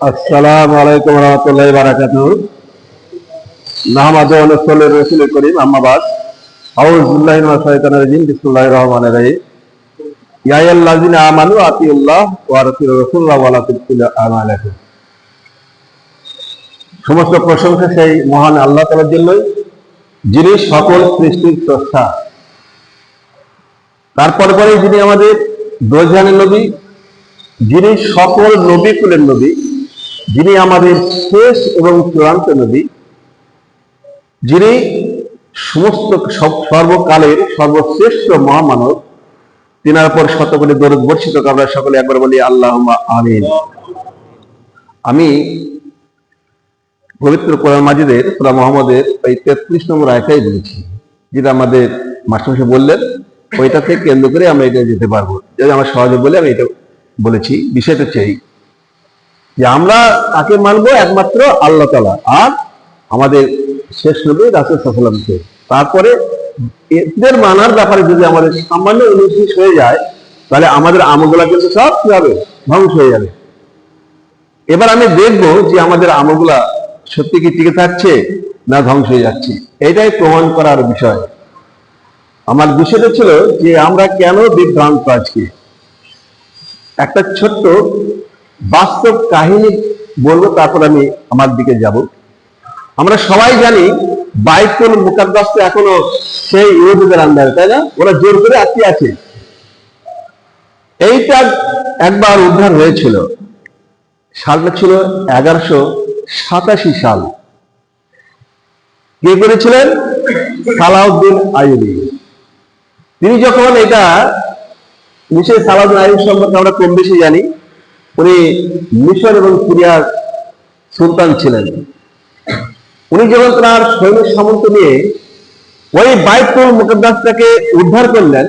আসসালামু আলাইকুম রহমতুল্লাহ বারাকাতু নাহমাদ অনুসল্লি রসুল করিম আম্মাবাদ। ইয়া আইয়ুহাল্লাযিনা আমানু আতিউল্লাহ সমস্ত প্রশংসা সেই মহান আল্লাহ তাআলার জন্যই, যিনি সকল সৃষ্টির স্রষ্টা। তারপর পরে যিনি আমাদের দোজানের নবী, যিনি সকল নবী কুলের নবী যিনি আমাদের শেষ এবং চূড়ান্ত নবী, যিনি সমস্ত সর্বকালের সর্বশ্রেষ্ঠ মহামানব, তিনার পর শত কোটি দরদ বর্ষিত আমরা সকলে একবার বলি আল্লাহ আমিন। আমি পবিত্র কোরআন মাজিদের, সুরা মোহাম্মদের এই তেত্রিশ নম্বর আয়টাই বলেছি, যেটা আমাদের মাস্টারমশাই বললেন ওইটাকে কেন্দ্র করে আমরা এটা যেতে পারব। যদি আমার সহজে বলে, আমি এটা বলেছি। বিষয়টা এই যে আমরা তাকে মানবো একমাত্র আল্লাহ তালা আর আমাদের শেষ নবী রাসুল সাল্লামকে তারপরে এদের মানার ব্যাপারে যদি আমাদের সামান্য উনিশ হয়ে যায়, তাহলে আমাদের আমলগুলা কিন্তু সব কি হবে? ধ্বংস হয়ে যাবে। এবার আমি দেখব যে আমাদের আমলগুলা সত্যি কি টিকে থাকছে না ধ্বংস হয়ে যাচ্ছে। এটাই প্রমাণ করার বিষয়। আমার বিষয়টা ছিল যে আমরা কেন বিভ্রান্ত আজকে? একটা ছোট্ট বাস্তব কাহিনী বলব, তারপর আমি আমার দিকে যাব। আমরা সবাই জানি বাইকুল মুকাদ্দাস তো এখনও সেই ইহুদিদের আন্ডারে, তাই না? ওরা জোর করে আটকে আছে। এইটা একবার উদ্ধার হয়েছিল। সালটা ছিল এগারোশো সাতাশি সাল। কে করেছিলেন? সালাউদ্দিন আইয়ুবী। তিনি যখন এটা, নিশ্চয়ই সালাউদ্দিন আইয়ুব সম্পর্কে আমরা কম বেশি জানি। উনি মিশর এবং সিরিয়ার সুলতান ছিলেন। উনি যখন তার সৈন্য সামন্ত নিয়ে ওই বাইতুল মুকদ্দাসটাকে উদ্ধার করলেন,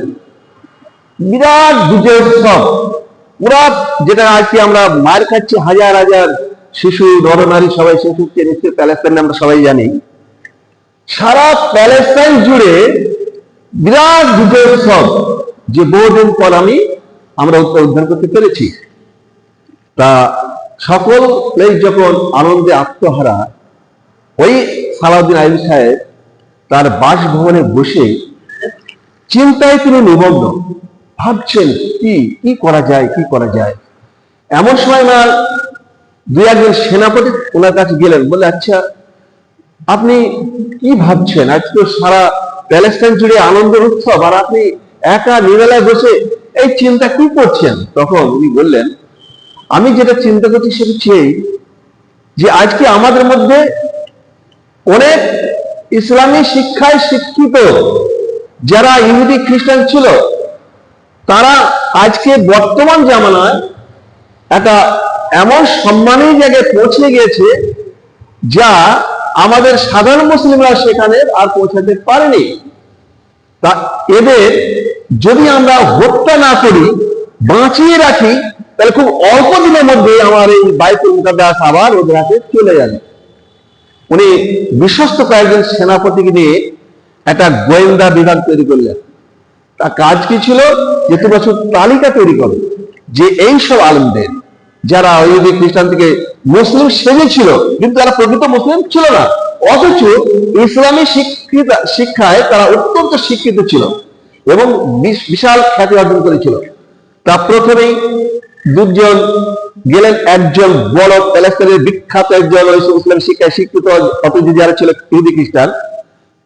বিরাট বিজয় উৎসব। পুরা যেটা আজকে আমরা মার খাচ্ছি হাজার হাজার শিশু নরনারী সবাই শিশুকে নিশ্চয় প্যালেস্তাইনে আমরা সবাই জানি। সারা প্যালেস্তাইন জুড়ে বিরাট বিজয় উৎসব, যে বহুদিন পর আমি আমরা উদ্ধার করতে পেরেছি। তা সকল প্লেস যখন আনন্দে আত্মহারা, ওই সালাউদ্দিন আইবি সাহেব তার বাসভবনে বসে চিন্তায় তিনি নিবন্ধ ভাবছেন, কি কি করা যায়, কি করা যায়? এমন সময় আমার দুই একজন সেনাপতি ওনার কাছে গেলেন বলে আচ্ছা আপনি কি ভাবছেন? আজ তো সারা প্যালেস্টাইন জুড়ে আনন্দের উৎসব, আর আপনি একা নিরালায় বসে এই চিন্তা কি করছেন? তখন উনি বললেন আমি যেটা চিন্তা করছি সেটা হচ্ছে এই, যে আজকে আমাদের মধ্যে অনেক ইসলামী শিক্ষায় শিক্ষিত যারা ইহুদি খ্রিস্টান ছিল তারা আজকে বর্তমান জামানায় একটা এমন সম্মানের জায়গায় পৌঁছে গিয়েছে যা আমাদের সাধারণ মুসলিমরা সেখানে আর পৌঁছাতে পারেনি। তা এদের যদি আমরা হত্যা না করি বাঁচিয়ে রাখি তাহলে খুব অল্প দিনের মধ্যে আমার এই বাইকুল মুকাদ্দাস আবার ওদের হাতে চলে যাবে। উনি বিশ্বস্ত কয়েকজন সেনাপতিকে নিয়ে একটা গোয়েন্দা বিভাগ তৈরি করলেন। তার কাজ কি ছিল? যে তুমি বছর তালিকা তৈরি করো যে এই সব আলমদের, যারা ইহুদি, খ্রিস্টান থেকে মুসলিম সেজেছিল কিন্তু তারা প্রকৃত মুসলিম ছিল না। অথচ ইসলামী শিক্ষিত, শিক্ষায় তারা অত্যন্ত শিক্ষিত ছিল এবং বিশাল খ্যাতি অর্জন করেছিল। তা প্রথমেই দুজন গেলেন একজন বড় প্যালেস্তাইনের বিখ্যাত একজন ইসলাম শিক্ষায় শিক্ষিত অথচ যারা ছিল ইহুদি খ্রিস্টান।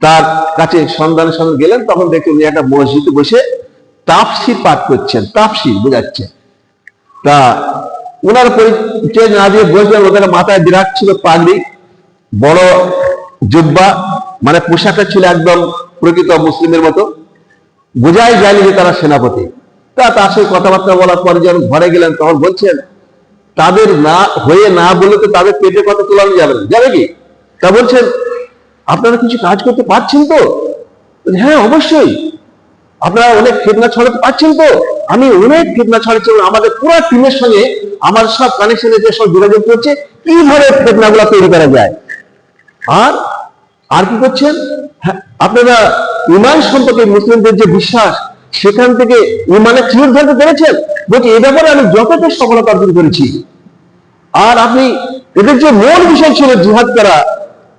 তার কাছে সন্ধানের সঙ্গে গেলেন, তখন দেখলেন একটা মসজিদে বসে তাপসি পাঠ করছেন তাপসি বোঝাচ্ছে। তা ওনার পরিচয় না দিয়ে বলছিলেন ওদের মাথায় বিরাট ছিল পাগড়ি, বড় জুব্বা মানে পোশাকটা ছিল একদম প্রকৃত মুসলিমের মতো। বোঝাই যায়নি যে তারা সেনাপতি। তা তার সঙ্গে কথাবার্তা বলার পরে যখন ঘরে গেলেন তখন বলছেন তাদের না হয়ে না বলে তো তাদের পেটে কথা তোলানো যাবে না। যাবে কি? তা বলছেন আপনারা কিছু কাজ করতে পারছেন তো? হ্যাঁ অবশ্যই। আপনারা অনেক ফেতনা ছড়াতে পারছেন তো? আমি অনেক ফেতনা ছড়াচ্ছি আমাদের পুরো টিমের সঙ্গে আমার সব কানেকশনে যে সব যোগাযোগ করছে কীভাবে ফেতনাগুলো তৈরি করা যায়? আর আর কি করছেন? হ্যাঁ, আপনারা ইমান সম্পর্কে মুসলিমদের যে বিশ্বাস সেখান থেকে ইমানের চির ধরতে পেরেছেন বলছি, এ ব্যাপারে আমি যথেষ্ট সফলতা অর্জন করেছি। আর আপনি, এদের যে মূল বিষয় ছিল জিহাদ করা,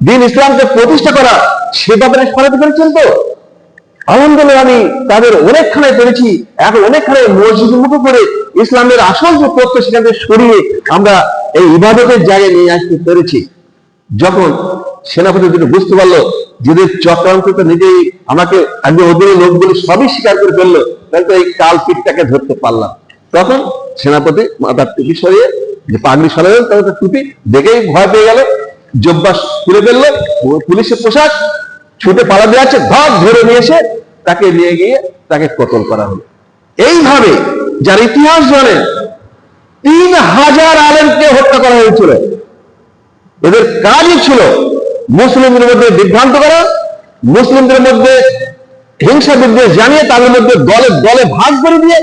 দিন ইসলামকে প্রতিষ্ঠা করা, সে ব্যাপারে সরাতে পেরেছেন তো? আলহামদুলিল্লাহ, আমি তাদের অনেকখানে পেরেছি। এখন অনেকখানে মসজিদ মুখো করে ইসলামের আসল যে তথ্য সেখান সরিয়ে আমরা এই ইবাদতের জায়গায় নিয়ে আসতে পেরেছি। যখন সেনাপতি দুটো বুঝতে পারল, যদি চক্রান্ত তো নিজেই আমাকে আগে ওদের লোকগুলি সবই স্বীকার করে ফেলল, তাহলে তো এই কাল পিঠটাকে ধরতে পারলাম। তখন সেনাপতি মাথার টুপি সরিয়ে যে পাগড়ি সরালেন তাহলে তো টুপি দেখেই ভয় পেয়ে গেল। জব্বাস খুলে ফেলল, পুলিশের পোশাক, ছুটে পালা দিয়ে আছে, ধর ধরে নিয়ে এসে তাকে নিয়ে গিয়ে তাকে কতল করা হলো। এইভাবে যার ইতিহাস জানেন তিন হাজার আলেমকে হত্যা করা হয়েছিল। এদের কাজই ছিল মুসলিমদের মধ্যে বিভ্রান্ত করা, মুসলিমদের মধ্যে হিংসা বিদ্বেষ জানিয়ে তাদের মধ্যে দলে দলে ভাগ করে দিয়ে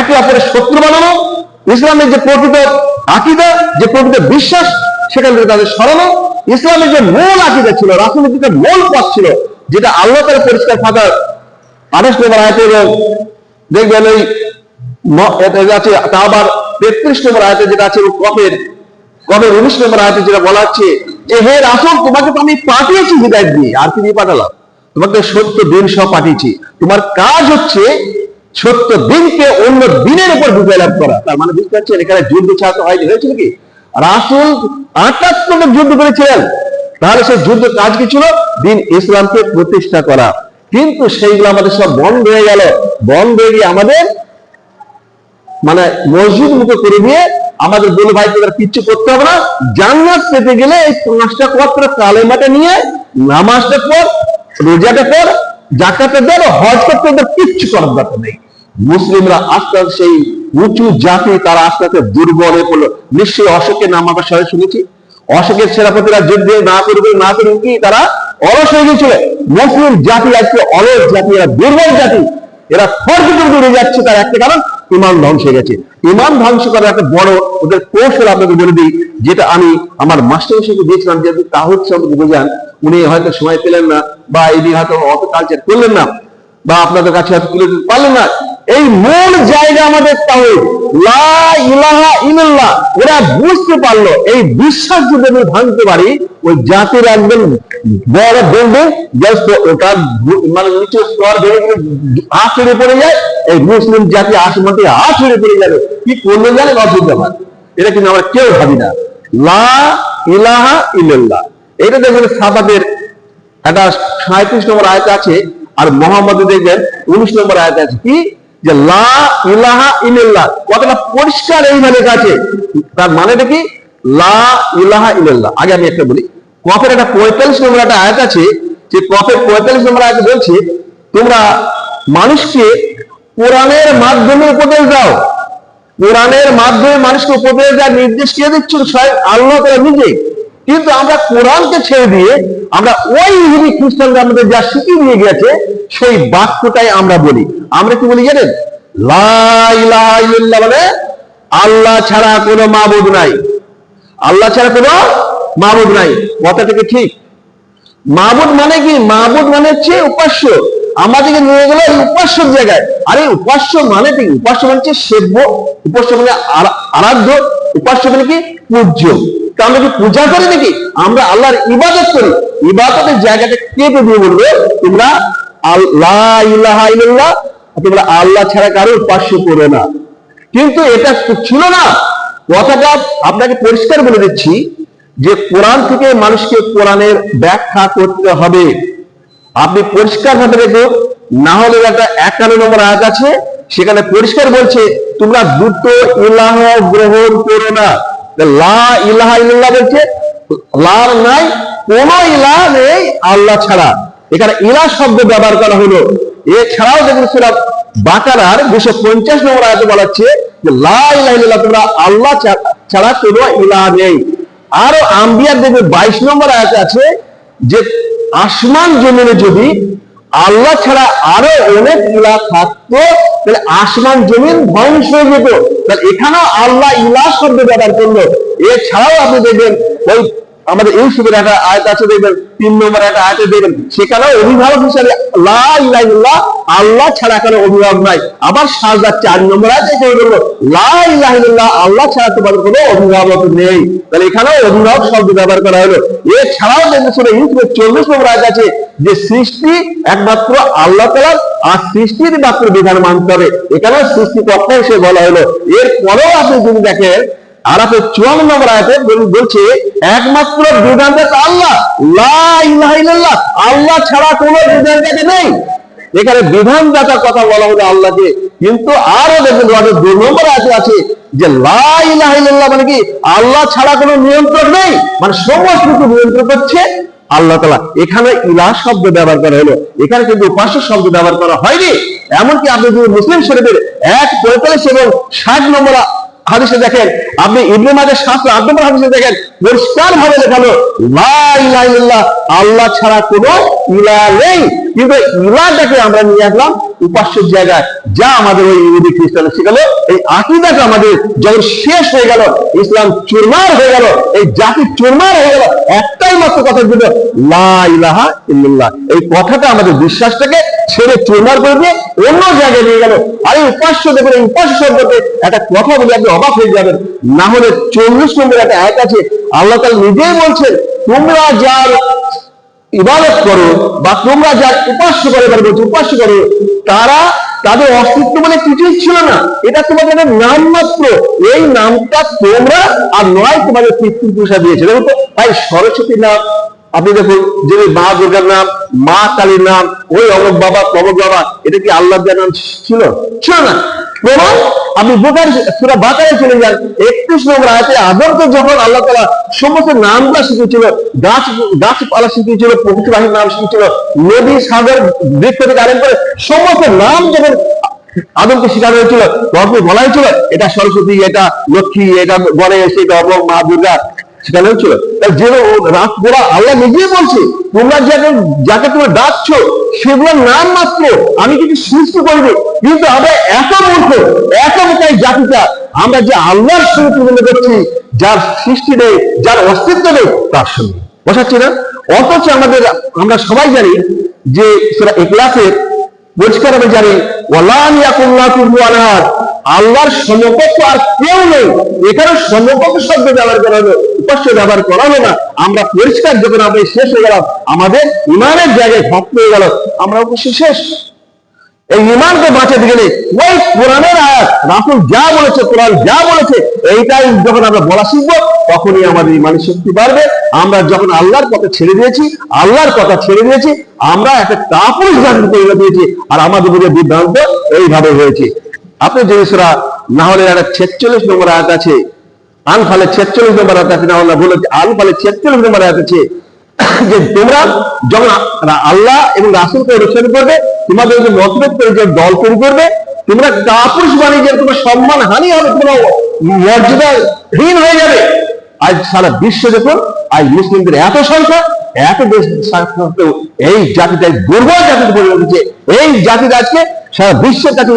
একে অপরের শত্রু বানানো, ইসলামের যে প্রকৃত আকিদা, যে প্রকৃত বিশ্বাস, সেখান থেকে তাদের সরানো, ইসলামের যে মূল আকিদা ছিল রাজনীতিতে মূল পথ ছিল, যেটা আল্লাহ তালা পরিষ্কার থাকার আঠাশ নম্বর আয়তে এবং দেখবেন যে আছে তা আবার তেত্রিশ নম্বর আয়তে যেটা আছে কপের কবে উনিশ নম্বর আয়তে যেটা বলা হচ্ছে হে রাসুল, তোমাকে তো আমি পাঠিয়েছি হৃদায়ত দিয়ে, আর কি দিয়ে পাঠালাম? তোমাকে সত্য দিন সহ পাঠিয়েছি। তোমার কাজ হচ্ছে সত্য দিনকে অন্য দিনের উপর বিজয় লাভ করা। তার মানে বুঝতে পারছেন, এখানে যুদ্ধ ছাড়া হয়নি, হয়েছিল কি? রাসুল আটাত্তর যুদ্ধ করেছিলেন। তাহলে সেই যুদ্ধ কাজ কি ছিল? দিন ইসলামকে প্রতিষ্ঠা করা। কিন্তু সেইগুলো আমাদের সব বন্ধ হয়ে গেল। বন্ধ হয়ে গিয়ে আমাদের মানে মসজিদ মুখে করে দিয়ে আমাদের বলে ভাই তোদের কিচ্ছু করতে হবে না। জান্নাত পেতে গেলে এই পাঁচটা পত্র কালেমাটা নিয়ে নামাজটা পর রোজাটা পর জাকাতে দেব, হজ করতে ওদের কিচ্ছু করার দরকার নেই। মুসলিমরা আস্তে সেই উঁচু জাতি, তারা আস্তে আস্তে দুর্বল হয়ে পড়ল। নিশ্চয়ই অশোকের নাম আমরা সবাই শুনেছি। অশোকের সেনাপতিরা যুদ্ধে না করবে না করবে কি তারা অলস হয়ে গেছিল মুসলিম জাতি আজকে অলস জাতি, এরা দুর্বল জাতি। এরা খড় দূরে যাচ্ছে তার একটা কারণ ইমান ধ্বংস হয়ে গেছে। ইমান ধ্বংস করার একটা বড় ওদের কৌশল আপনাকে বলে দিই, যেটা আমি আমার মাস্টার হিসেবে দিয়েছিলাম যে আপনি তাহুদ সম্পর্কে বোঝান, উনি হয়তো সময় পেলেন না বা এই দিন হয়তো অত কালচার করলেন না বা আপনাদের কাছে হয়তো তুলে দিতে পারলেন না। এই মূল জায়গা আমাদের তাহিদ লা ওরা বুঝতে পারল, এই বিশ্বাস যদি আমি ভাঙতে পারি, ওই জাতির একদম বড় জাস্ট ওটা মানে স্তর আছড়ে পড়ে যায়, এই মুসলিম জাতি আসমান থেকে আছড়ে পড়ে যাবে। কি করলে জানে অসুবিধা হয়। এটা কিন্তু আমরা কেউ ভাবি না। লা ইলাহা ইল্লাল্লাহ। এটা দেখবেন সাবাদের একটা সাঁত্রিশ নম্বর আয়তে আছে, আর মোহাম্মদ দেখবেন উনিশ নম্বর আয়তে আছে। কি? যে লা ইলাহা কতটা পরিষ্কার এইভাবে কাছে? তার মানেটা কি? লা ইলাহা ইল্লাল্লাহ। আগে আমি একটা বলি। কফের একটা পঁয়তাল্লিশ নম্বর একটা আয়াত আছে, যে কফের পঁয়তাল্লিশ নম্বর আয়াত বলছে, তোমরা মানুষকে কোরআনের মাধ্যমে উপদেশ দাও। কোরআনের মাধ্যমে মানুষকে উপদেশ দেওয়ার নির্দেশ কে দিচ্ছেন স্বয়ং আল্লাহ তারা নিজে কিন্তু আমরা কোরআনকে ছেড়ে দিয়ে আমরা ওই ইহুদি খ্রিস্টানরা আমাদের যা শিখিয়ে দিয়ে গেছে সেই বাক্যটাই আমরা বলি। আমরা কি বলি জানেন? মানে আল্লাহ ছাড়া কোনো মাবুদ নাই। আল্লাহ ছাড়া কোনো মাবুদ নাই। কথাটা কি ঠিক? মাহবুদ মানে কি? মাহবুদ মানে হচ্ছে উপাস্য। আমাদেরকে নিয়ে গেল এই উপাস্যর জায়গায়। আরে উপাস্য মানে কি? উপাস্য মানে হচ্ছে সেব্য। উপাস্য মানে আরাধ্য। উপাস্য মানে কি? পূজ্য। আমরা কি পূজা করি নাকি? আমরা আল্লাহর ইবাদত করি। ইবাদতের জায়গাটা কেটে দিয়ে বলবে? তোমরা আল্লাহ ইল্লাল্লাহ তোমরা আল্লাহ ছাড়া কারও উপাস্য করো না। কিন্তু এটা ছিল না। কথাটা আপনাকে পরিষ্কার বলে দিচ্ছি যে কোরআন থেকে মানুষকে কোরআনের ব্যাখ্যা করতে হবে। আপনি পরিষ্কার ভাবে রেখো না হলে একটা একান্ন নম্বর আয়াত আছে, সেখানে পরিষ্কার বলছে, তোমরা দুটো ইলাহ গ্রহণ করো না। লা ইলাহা ইল্লাল্লাহ বলছে লা নাই, কোন ইলাহ নেই আল্লাহ ছাড়া। এখানে ইলাহ শব্দ ব্যবহার করা হলো। এছাড়াও দেখুন সুরা বাকারার দুশো পঞ্চাশ নম্বর আয়াতে বলা হচ্ছে যে, লা তোমরা আল্লাহ ছাড়া- কোনো ইলাহ নেই। আরও আম্বিয়ার দেখবে বাইশ নম্বর আয়াতে আছে যে, আসমান জমিনে যদি আল্লাহ ছাড়া আরও অনেক ইলা থাকতো, তাহলে আসমান জমিন ধ্বংস হয়ে যেত। তাহলে এখানেও আল্লাহ ইলা শব্দ ব্যবহার করল। এছাড়াও আপনি দেখবেন ওই আমাদের ইউসুফের একটা আয়াত আছে দেখবেন তিন নম্বর একটা আয়াতে দেখবেন, সেখানেও অভিভাবক হিসাবে লা আল্লাহ ছাড়া কোনো অভিভাবক নাই। আবার সাজদার চার নম্বর আছে এখানে বলব, লা আল্লাহ ছাড়া তোমাদের কোনো অভিভাবক নেই। তাহলে এখানেও অভিভাবক শব্দ ব্যবহার করা হলো। এছাড়াও দেখবেন শুনে ইউসুফের চল্লিশ নম্বর আয়াত আছে, যে সৃষ্টি একমাত্র আল্লাহ তালার আর সৃষ্টির মাত্র বিধান মানতে হবে। এখানেও সৃষ্টিকর্তা হিসেবে বলা হলো। এরপরেও আপনি যদি দেখেন আর আপনি চুয়ান্ন নম্বর আয়াতে বলছে, একমাত্র আল্লাহ। আল্লাহ ছাড়া কোনো বিধানদাতা নেই। এখানে বিধানদাতার কথা বলা হলো আল্লাহকে। কিন্তু আরও দেখবেন দুই নম্বর আয়াতে আছে যে মানে কি? আল্লাহ ছাড়া কোনো নেই। মানে সমস্ত কিছু নিয়ন্ত্রণ করছে আল্লাহ তালা এখানে ইলাহ শব্দ ব্যবহার করা হলো। এখানে কিন্তু উপাস্য শব্দ ব্যবহার করা হয়নি। এমনকি আপনি যদি মুসলিম শরীফের এক পঁয়তাল্লিশ এবং ষাট নম্বর হাদিসে দেখেন আপনি ইবনে মাজার শাস্ত্র নম্বর হাদিসে দেখেন পরিষ্কার ভাবে দেখাল লা ইলাহা ইল্লাল্লাহ, আল্লাহ ছাড়া কোনো ইলা নেই। কিন্তু ইলাটাকে আমরা নিয়ে আসলাম উপাস্যের জায়গায়, যা আমাদের ওই ইহুদি খ্রিস্টানে শিখালো, এই আকিদাটা আমাদের যখন শেষ হয়ে গেল, ইসলাম চুরমার হয়ে গেল, এই জাতি চুরমার হয়ে গেল, একটাই মাত্র কথা ছিল, লা ইলাহা ইল্লাল্লাহ। এই কথাটা আমাদের বিশ্বাসটাকে ছেড়ে চুরমার করে দিয়ে অন্য জায়গায় নিয়ে গেল। আর এই উপাস্য, দেখুন, এই উপাস্য সম্পর্কে একটা কথা বলে আপনি অবাক হয়ে যাবেন। না হলে চল্লিশ নম্বর একটা এক আছে, আল্লাহ তাআলা নিজেই বলছেন, তোমরা যার ইবাদত করো বা তোমরা যা উপাস্য করে বলছো উপাস্য করো, তারা তাদের অস্তিত্ব মানে কিছুই ছিল না। এটা তোমাদের একটা নাম মাত্র। এই নামটা তোমরা আর নয় তোমাদের পিতৃপুরুষা দিয়েছে। দেখো তো তাই সরস্বতী নাম আপনি দেখুন যে মা দুর্গার নাম, মা কালীর নাম, ওই অমক বাবা, তমক বাবা, এটা কি আল্লাহ নাম ছিল? ছিল না। প্রমাণ, আপনি বোকার সুরা বাকারে চলে যান, একত্রিশ নম্বর আয়াতে আদমকে যখন আল্লাহ তালা সমস্ত নামগুলা শিখিয়েছিল, গাছ গাছপালা শিখিয়েছিল, প্রকৃতি বাহিনীর নাম শিখিয়েছিল, নদী, সাগর, বৃক্ষ থেকে আরম্ভ করে সমস্ত নাম যখন আদমকে শেখানো হয়েছিল, তখন বলা হয়েছিল? এটা সরস্বতী, এটা লক্ষ্মী, এটা গণেশ, এটা অমক, মা দুর্গা। সেখানে হচ্ছিল তাই যে রাত গোড়া আল্লাহ নিজেই বলছে, তোমরা যাকে যাকে তোমরা ডাকছো, সেগুলোর নাম মাত্র আমি কিছু সৃষ্টি করিনি। কিন্তু আমরা এত মূর্খ, এত মোটাই জাতিটা আমরা যে আল্লাহর সঙ্গে তুলনা করছি, যার সৃষ্টি নেই, যার অস্তিত্ব নেই, তার সঙ্গে। বসাচ্ছি না? অথচ আমাদের, আমরা সবাই জানি যে সেটা এক্লাসের পরিষ্কার আমি জানি আল্লাহর সমকক্ষ আর কেউ নেই। এখানে সমকক্ষ শব্দ ব্যবহার করা হবে উপাস্য ব্যবহার করা হলো না। আমরা পরিষ্কার যখন আমরা শেষ হয়ে গেলাম, আমাদের ইমানের জায়গায় ভক্ত হয়ে গেল, আমরা অবশ্যই শেষ। এই ইমানকে বাঁচাতে গেলে ওই কোরআনের আয়াত, রাসুল যা বলেছে, কোরআন যা বলেছে, এইটাই যখন আমরা বলা শিখব, তখনই আমাদের ইমানের শক্তি বাড়বে। আমরা যখন আল্লাহর কথা ছেড়ে দিয়েছি, আল্লাহর কথা ছেড়ে দিয়েছি, আমরা একটা কাপুরুষ জাতি তৈরি দিয়েছি আর আমাদের মধ্যে বিভ্রান্ত এইভাবে হয়েছে। আপনি জিনিসরা না হলে একটা ছেচল্লিশ নম্বর আয়াত আছে, আনফালে ছেচল্লিশ নম্বর আয়াত আছে না হলে বলে আনফালে ছেচল্লিশ নম্বর আয়াত আছে যে তোমরা যখন আল্লাহ এবং রাসুলকে অনুসরণ করবে, তোমাদের যে মতভেদ করে যে দল তৈরি করবে, তোমরা কাপুরুষ বাণিজ্যের তোমার সম্মান হানি হবে, তোমরা মর্যাদা হীন হয়ে যাবে। আজ সারা বিশ্ব দেখুন আজ মুসলিমদের এত সংখ্যা, এত সত্ত্বেও এই জাতিটা দুর্বল জাতিতে পরিণত হয়েছে। এই জাতির আজকে সারা বিশ্বের কাছে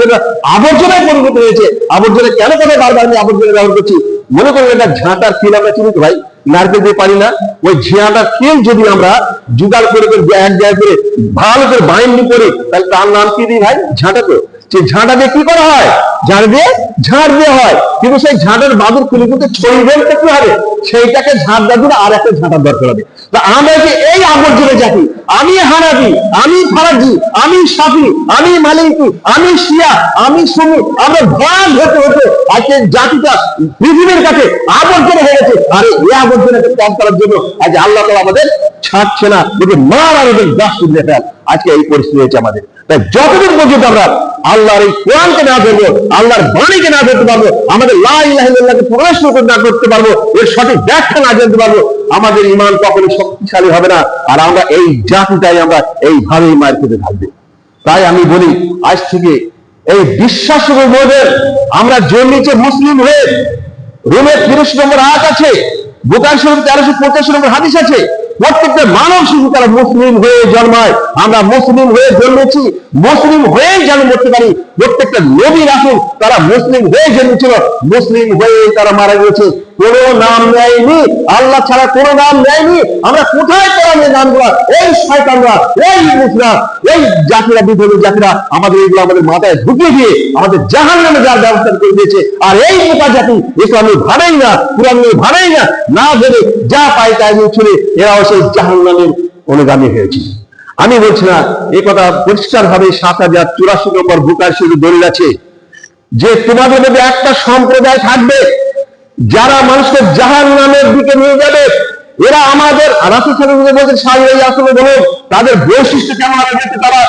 আবর্জনায় পরিণত হয়েছে। আবর্জনা কেন করে বারবার আমি আবর্জনা ব্যবহার করছি? মনে করুন এটা ঝাঁটার ফিল আমরা চিনি ভাই? নারকেল দিয়ে পারি না। ওই ঝিয়াটা তেল যদি আমরা জোগাড় করে করে এক জায়গায় করে ভালো করে বাইন্ডিং করি, তাহলে তার নাম কি দিই ভাই? ঝাঁটা তো সেই ঝাঁটা দিয়ে কি করা হয়? ঝাড় দিয়ে ঝাড় দেওয়া হয়। কিন্তু সেই ঝাঁটার বাদুর খুলে কিন্তু ছড়িয়ে ফেলতে কি হবে? সেইটাকে দেওয়া দিলে আর একটা ঝাঁটার দরকার হবে। তা আমরা যে এই আবর্জনা জাতি? আমি হানাবি আমি ফারাজি, আমি সাফি, আমি মালিকি, আমি শিয়া, আমি সুনি আমরা ভাগ হতে হতে আজকে জাতিটা পৃথিবীর কাছে আবর্জনা হয়ে গেছে। আর এই আবর্জনাকে কম করার জন্য আজ আল্লাহ তালা আমাদের ছাড়ছে না। যদি মার আমাদের গাছ তুলে ফেল আজকে এই পরিস্থিতি হয়েছে আমাদের। তাই যতদিন পর্যন্ত আমরা আল্লাহর এই কোরআনকে না ধরবো, আল্লাহর বাণীকে না ধরতে পারব, আমাদের লাইলাহিল্লাহকে প্রবেশ না করতে পারব, এর সঠিক ব্যাখ্যা না জানতে পারব, আমাদের ইমান কখনো শক্তিশালী হবে না, আর আমরা এই জাতিটাই আমরা এইভাবেই মার খেতে থাকবে তাই আমি বলি, আজ থেকে এই বিশ্বাস বোধের আমরা জন্মেছে মুসলিম হয়ে রোমের তিরিশ নম্বর আয়াত আছে, বুকার শরীফ তেরোশো পঁচাশি নম্বর হাদিস আছে প্রত্যেকটা মানব শিশু তারা মুসলিম হয়ে জন্মায়, আমরা মুসলিম হয়ে জন্মেছি, মুসলিম হয়ে যেন মরতে পারি। প্রত্যেকটা নবী রাসুল তারা মুসলিম হয়ে জন্মেছিল, মুসলিম হয়ে তারা মারা গেছে কোনো নাম নেয়নি, আল্লাহ ছাড়া কোনো নাম নেয়নি। আমরা কোথায় পেলাম এই নামগুলা? এই শয়তানরা, এই মুসরা এই জাতিরা, বিধর্মী জাতিরা আমাদের এগুলো আমাদের মাথায় ঢুকিয়ে দিয়ে আমাদের জাহান নামে যার ব্যবস্থা করে দিয়েছে। আর এই মোটা জাতি ইসলামী ভাবেই না পুরানি ভাবেই না না ভেবে যা পায় তাই নিয়ে ছুড়ে এরাও সেই জাহান নামের অনুগামী হয়েছে। আমি বলছি না এই কথা পরিষ্কার ভাবে সাত হাজার চুরাশি নম্বর বুকার শুধু দলিল আছে। যে তোমাদের মধ্যে একটা সম্প্রদায় থাকবে যারা মানুষকে জাহান নামের দিকে নিয়ে যাবে এরা আমাদের রাসুল সাল্লাল্লাহু বলছে সাহিরাই আসলে বলে তাদের বৈশিষ্ট্য কেমন হবে তারা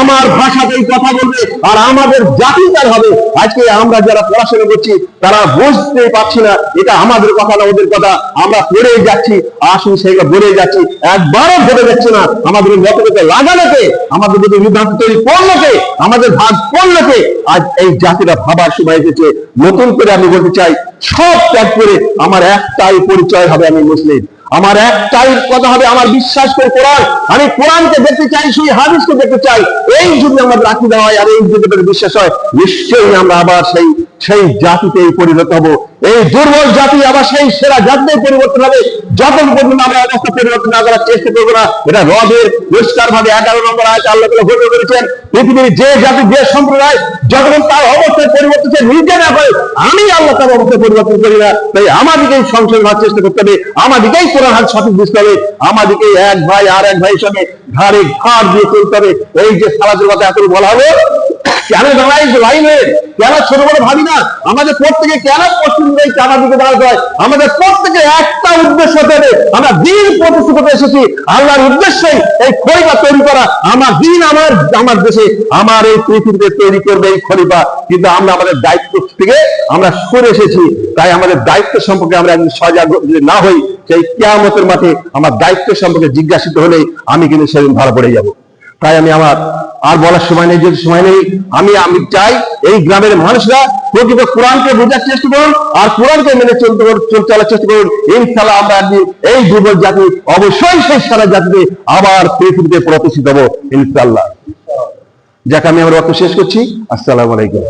আমার ভাষাতেই কথা বলবে আর আমাদের জাতি তার হবে। আজকে আমরা যারা পড়াশোনা করছি, তারা বুঝতে পারছি না, এটা আমাদের কথা না ওদের কথা। আমরা পড়ে যাচ্ছি, আসুন সেগুলো বলে যাচ্ছি। একবারও ভেবে যাচ্ছে না, আমাদের মতকে লাগানোকে, আমাদের যদি বিভ্রান্ত তৈরি করলোকে, আমাদের ভাগ করলোকে। আজ এই জাতিটা ভাবার সময় এসেছে। নতুন করে আমি বলতে চাই, সব ত্যাগ করে আমার একটাই পরিচয় হবে আমি মুসলিম। আমার একটাই কথা হবে, আমার বিশ্বাস করে কোরআন। আমি কোরআনকে দেখতে চাই, সেই হাদিসকে দেখতে চাই। এই যদি আমার রাখি দেওয়া হয় আর এই যদি বিশ্বাস হয়। নিশ্চয়ই আমরা আবার সেই সেই জাতিতেই পরিণত হব। এই দুর্বল জাতি আবার সেই সেরা জাতিতে পরিবর্তন হবে। যতক্ষণ পর্যন্ত আমরা অবস্থা পরিবর্তন না করার চেষ্টা করব না, এটা রবের পরিষ্কার ভাবে এগারো নম্বর আয়তে আল্লাহ তাআলা ঘোষণা করেছেন, পৃথিবীর যে জাতি, যে সম্প্রদায় যতক্ষণ তার অবস্থায় পরিবর্তন সে নিজে না করে, আমি আল্লাহ তার অবস্থায় পরিবর্তন করি না। তাই আমাদেরকেই সংশোধন হওয়ার চেষ্টা করতে হবে আমাদেরকেই কোরআন হাত সঠিক বুঝতে হবে আমাদেরকেই এক ভাই আর এক ভাইয়ের সঙ্গে ঘাড়ে ঘাড় দিয়ে চলতে হবে। এই যে সালাদের কথা এত বলা হবে কেন দাঁড়াই লাইনে কেন ছোট বড় ভাবি না? আমাদের প্রত্যেকে কেন পশ্চিম এই চাঁদা দিকে দাঁড়াতে হয়? আমাদের প্রত্যেকে একটা উদ্দেশ্য হবে আমরা দিন প্রতিষ্ঠিত এসেছি। আল্লাহর উদ্দেশ্যই এই খরিবা তৈরি করা। আমার দিন আমার আমার দেশে, আমার এই পৃথিবীতে তৈরি করবে এই খরিবা কিন্তু আমরা আমাদের দায়িত্ব থেকে আমরা সরে এসেছি। তাই আমাদের দায়িত্ব সম্পর্কে আমরা একদিন সজাগ না হই, সেই কেয়ামতের মাঠে আমার দায়িত্ব সম্পর্কে জিজ্ঞাসিত হলে আমি কিন্তু সেদিন ধরা পড়ে যাব। তাই আমি আমার আর বলার সময় নেই, যদি সময় নেই, আমি আমি চাই এই গ্রামের মানুষরা প্রকৃত কোরআনকে বোঝার চেষ্টা করুন আর কোরআনকে মেনে চলতে করুন চল- চলার চেষ্টা করুন। ইনশাল্লাহ আমরা একদিন এই দুর্বল জাতি, অবশ্যই সেই সারা জাতিতে আবার পৃথিবীতে প্রতিষ্ঠিত হব ইনশাল্লাহ যাকে, আমি আমার অর্থ শেষ করছি। আসসালামু আলাইকুম।